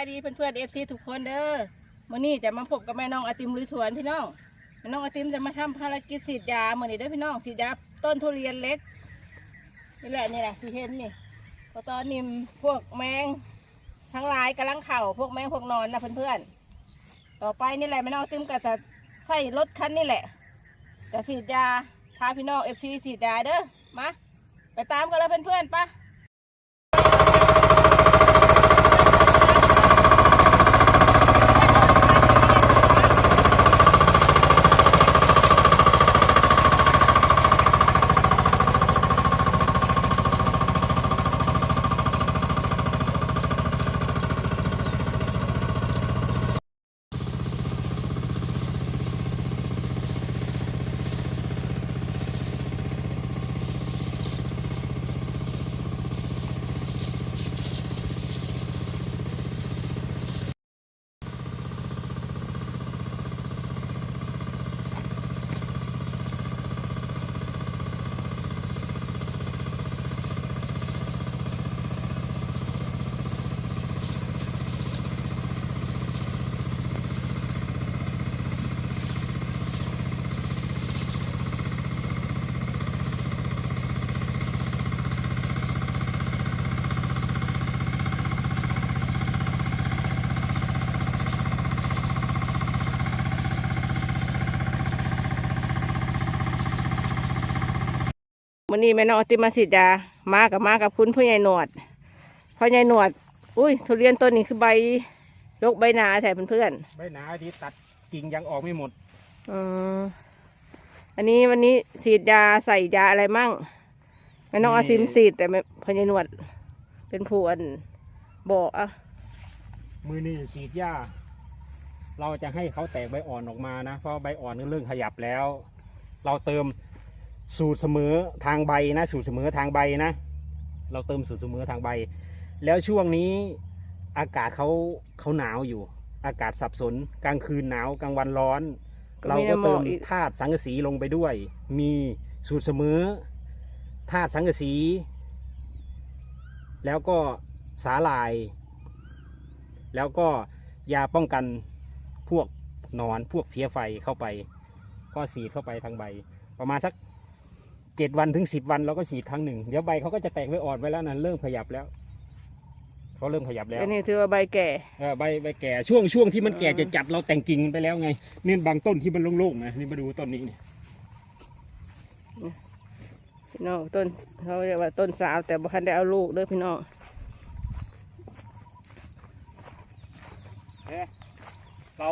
สวัสดีเพื่อนๆเอฟซีทุกคนเด้อมื่อนี้จะมาพบกับแม่น้องอติมลุยสวนพี่น้องแม่น้องอติมจะมาทำภารกิจฉีดยามื่อนี้เด้อพี่น้องฉีดยาต้นทุเรียนเล็กนี่แหละนี่แหละที่เห็นนี่พอตอนนี้พวกแมงทั้งหลายกำลังเข่าพวกแมงพวกนอนนะเพื่อนๆต่อไปนี่แหละแม่น้องอติมก็จะใช้รถคันนี่แหละ จะฉีดยาพาพี่น้องเอฟซีฉีดยาเด้อมาไปตามกันเลยเพื่อนๆปะ วั นนี้แม่น้องติมาสิดามากับมากับคุณผู้ใหญ่หนวดพ่อใหญ่หนวด อุ้ยทุเรียนต้นนี้คือใบยกใบหนาแถมเพื่อนใบหนาที่ตัดกิ่งยังออกไม่หมดๆอืมอันนี้วันนี้ฉีดยาใส่ยาอะไรมั่งแม่น้องอาซิมฉีดแต่แม่พ่อใหญ่หนวด เป็นผู้อันบอกอะมือนี่ฉีดหญ้าเราจะให้เขาแตกใบอ่อนออกมานะ เพราะใบอ่อนก็เริ่มขยับแล้ว เราเติม สูตรเสมอทางใบนะ สูตรเสมอทางใบนะ เราเติมสูตรเสมอทางใบ แล้วช่วงนี้อากาศเขาเขาหนาวอยู่ อากาศสับสนกลางคืนหนาวกลางวันร้อนเราก็เติมธาตุสังกะสีลงไปด้วย มีสูตรเสมอธาตุสังกะสี แล้วก็สาลาย แล้วก็ยาป้องกันพวกหนอนพวกเพี้ยไฟเข้าไป ก็ฉีดเข้าไปทางใบ ประมาณสัก เจ็ดวันถึงสิบวันเราก็ฉีดครั้งหนึ่งเดี๋ยวใบเขาก็จะแตกใบอ่อนไปแล้วนะเริ่มขยับแล้วเขาเริ่มขยับแล้วอันนี้ถือว่าใบแก่เออใบใบแก่ช่วงช่วงที่มันแก่อ่าจะจัดเราแต่งกิ่งมันไปแล้วไงเนี่ยบางต้นที่มันโล่งๆนะนี่มาดูต้นนี้เนี่ยพี่น้องต้นเขาเรียกว่าต้นสาวแต่บ่ทันได้เอาลูกเด้อพี่น้องเรา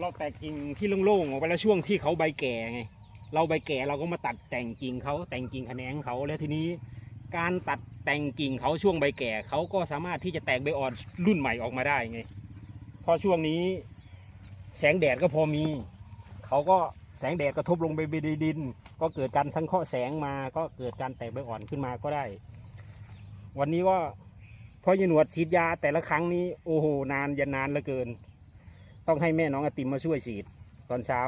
เราแตกกิ่งที่โล่งๆออกไปแล้วช่วงที่เขาใบแก่ไง เราใบแก่เราก็มาตัดแต่งกิ่งเขาแต่งกิ่งแขนงเขาแล้วทีนี้การตัดแต่งกิ่งเขาช่วงใบแก่เขาก็สามารถที่จะแตกใบอ่อนรุ่นใหม่ออกมาได้ไงเพราะช่วงนี้แสงแดดก็พอมี เขาก็แสงแดดกระทบลงไปในดิน ก็เกิดการสังเคราะห์แสงมาก็เกิดการแตกใบอ่อนขึ้นมาก็ได้ วันนี้ก็พอยายหนวดฉีดยาแต่ละครั้งนี้โอ้โหนานยันนานเหลือเกิน ต้องให้แม่น้องอติมมาช่วยฉีดตอนเช้า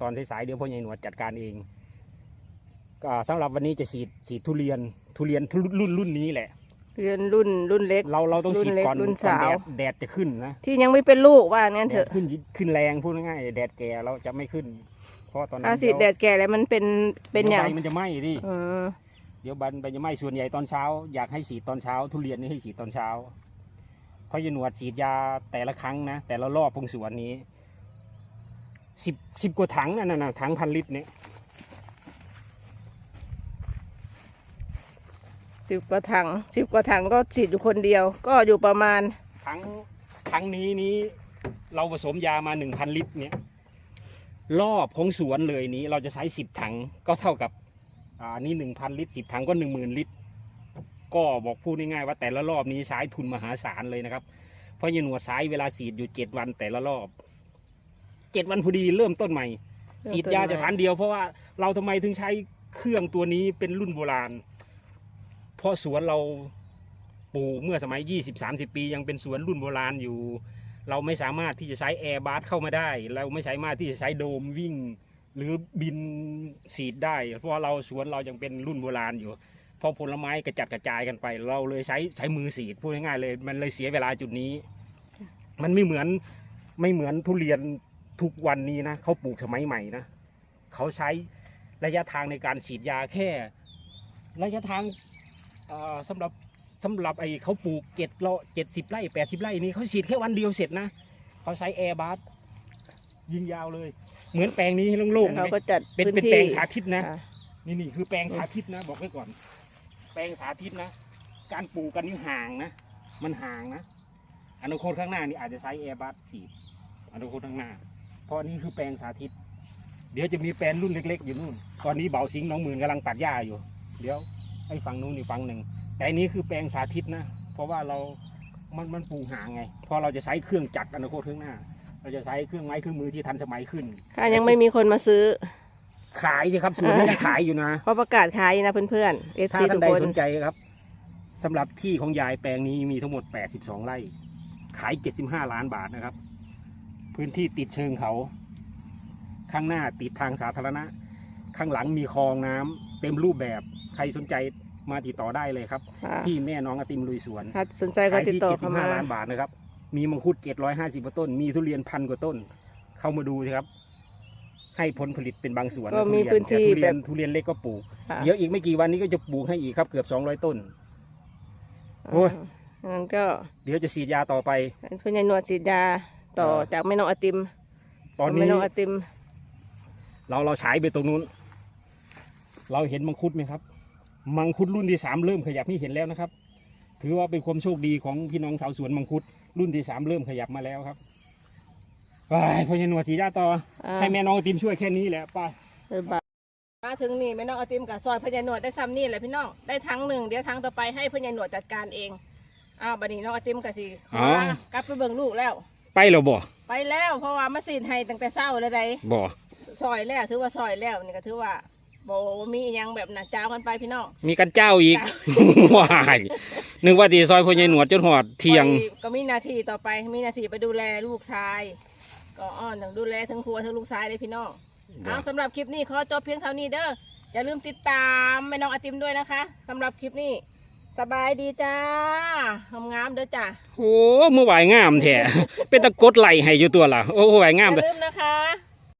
ตอนสายๆเดี๋ยวพ่อใหญ่หนวดจัดการเองก็สำหรับวันนี้จะฉีดฉีดทุเรียนทุเรียนรุ่นรุ่นรุ่นนี้แหละเรียนรุ่นรุ่นเล็ก เราเราต้องฉีดก่อนรุ่นเล็กรุ่นก่อนสาวแดดแดดจะขึ้นนะที่ยังไม่เป็นลูกว่างั้นเถแดอะดขึ้นขึ้นแรงพูดง่ายๆแดดแก่เราจะไม่ขึ้น เพราะตอนนั้ถ้านสีดแดดแก่แล้วมันเป็นเป็นอย่างใบมันจะไหม้ดิเออเดี๋ยวใบใบจะไหม้ส่วนใหญ่ตอนเช้า อยากให้ฉีดตอนเช้า ทุเรียนนี่ให้ฉีดตอนเช้าเพราะยายหนวดฉีดยาแต่ละครั้งนะแต่ละรอบพงสวนนี้ สิบสิบกว่าถังนั่นน่ะถังพันลิตรเนี่ยสิบกว่าถังสิบกว่าถังก็ฉีดอยู่คนเดียว ก็อยู่ประมาณทั้งทั้งนี้นี้เราผสมยามาหนึ่งพันลิตรเนี่ยรอบของสวนเลยนี้เราจะใช้สิบถังก็เท่ากับอ่านี่หนึ่งพันลิตรสิบถังก็หนึ่งหมื่นลิตร ก็บอกพูดง่ายๆว่าแต่ละรอบนี้ใช้ทุนมหาศาลเลยนะครับ เพราะยายหนวดใช้เวลาฉีดอยู่เจ็ดวันแต่ละรอบ เจ็ดวันพอดีเริ่มต้นใหม่ฉีดยาจะฐานเดียวเพราะว่าเราทำไมถึงใช้เครื่องตัวนี้เป็นรุ่นโบราณ เพราะสวนเราปลูกเมื่อสมัย 20-30 ปี ยังเป็นสวนรุ่นโบราณอยู่ เราไม่สามารถที่จะใช้แอร์บาร์เข้ามาได้ เราไม่สามารถที่จะใช้โดมวิ่ง หรือบินฉีดได้ เพราะว่าเราสวนเรายังเป็นรุ่นโบราณอยู่พอผลไม้กระจัดกระจายกันไป เราเลยใช้ใช้มือฉีดพูดง่ายๆเลย มันเลยเสียเวลาจุดนี้ มันไม่เหมือนไม่เหมือนทุเรียน ทุกวันนี้นะเขาปลูกสมัยใหม่นะเขาใช้ระยะทางในการฉีดยาแค่ ระยะทางเอ่อสำหรับสำหรับไอ้เขาปลูกเจ็ดละเจ็ดสิบไร่แปดสิบไร่นี่เขาฉีดแค่วันเดียวเสร็จนะเขาใช้แอร์บัสยิงยาวเลย เหมือนแปลงนี้โล่งๆแล้วเห็นเขาไหมก็จัดเป็นพื้นเป็นที่แปลงสาธิตนะค่ะนี่นี่คือแปลงสาธิตนะ บอกไว้ก่อน แปลงสาธิตนะ การปลูกกันนี่ห่างนะ มันห่างนะอนาคตข้างหน้านี่อาจจะใช้แอร์บัสฉีดอนาคตข้างหน้า เพราะนี่คือแปลงสาธิต เดี๋ยวจะมีแปลงรุ่นเล็ก ๆ อยู่นู่น ตอนนี้เบาสิงห์น้องหมื่นกำลังตัดหญ้าอยู่ เดี๋ยวให้ฟังนู้นอีกฟังหนึ่ง แต่อันนี้คือแปลงสาธิตนะ เพราะว่าเรา มันมันปลูกห่างไง เพราะเราจะใช้เครื่องจักรอนาคตข้างหน้า เราจะใช้เครื่องไม้เครื่องมือที่ทันสมัยขึ้น ค่ะยังไม่มีคนมาซื้อ ขายสิครับสวนนี้ยังขายอยู่นะ เพราะประกาศขายนะเพื่อนๆเอฟถ้าซีท่าทุนกใดคน สนใจครับสำหรับที่ของยายแปลงนี้มีทั้งหมด 82 ไร่ ขาย 75 ล้านบาทนะครับ พื้นที่ติดเชิงเขา ข้างหน้าติดทางสาธารณะ ข้างหลังมีคลองน้ำเต็มรูปแบบใครสนใจมาติดต่อได้เลยครับ ค่ะที่แม่น้องอติมลุยสวนถ้าสนใจก็ขายติดที่ต่อเข้ามา75ล้านบาทนะครับ มีมังคุดเกต150กว่าต้น มีทุเรียนพันกว่าต้น เข้ามาดูสิครับ ให้ผลผลิตเป็นบางส่วนก็นะมีทุเรียพื้นที่แต่ทุเรียนแบบ ทุเรียนเล็กก็ปลูก ค่ะเดี๋ยวอีกไม่กี่วันนี้ก็จะปลูกให้อีกครับเกือบ 200 ต้น โอ้ย อ่างั้นก็เดี๋ยวจะฉีดยาต่อไปเพื่อนยายหนวดฉีดยา ต่อเออจากแม่น้องอติมตอนแม่นี้น้องอติม เราเราฉายไปตรงนู้น เราเห็นมังคุดไหมครับ มังคุดรุ่นที่สามเริ่มขยับให้เห็นแล้วนะครับ ถือว่าเป็นความโชคดีของพี่น้องชาวสวนมังคุด รุ่นที่สามเริ่มขยับมาแล้วครับไปพอยันหนวดฉีดยาต่ออ่าให้แม่น้องไอติมช่วยแค่นี้แหละไป้าบ๊ายบายมาถึงนี่แม่น้องอติมกับซอยพญาหนวดได้ซ้ำนี่แหละพี่น้องได้ทั้งหนึ่งเดี๋ยวทั้งต่อไปให้พญาหนวดจัดการเองอ้าวบัดนี้น้องอติมกับสิขอลากลับไปเบิ่งลูกแล้ว ไปแล้วบ่ไปแล้วเพราะว่ามาสินให้ตั้งแต่เช้าเลยไดบ่ซอยแล้วถือว่าซอยแล้วนี่ก็ถือว่าบ่มีอิหยังแบบหนักจ้าวกันไปพี่น้องมีกันเจ้าอีกว้ายนึกว่าตีซอยพอยันหนวดจนหอดเที่ยงข้อก็มีหนาทีต่อไปมีหนาทีไปดูแลลูกชาย ก็อ้อนถึงดูแลทั้งครัวทั้งลูกชายเลยพี่น้องเอาสำหรับคลิปนี้ขอจบเพียงเท่านี้เด้ออย่าลืมติดตามแม่น้องไอติมด้วยนะคะสำหรับคลิปนี้ สบายดีจ้างามๆเด้อจ้าโอ้เมื่อวายงามแท้เป็นตะกดไหลให้อยู่ตัวล่ะ โอ้ไหวงามอย่าแต่ลืมนะคะ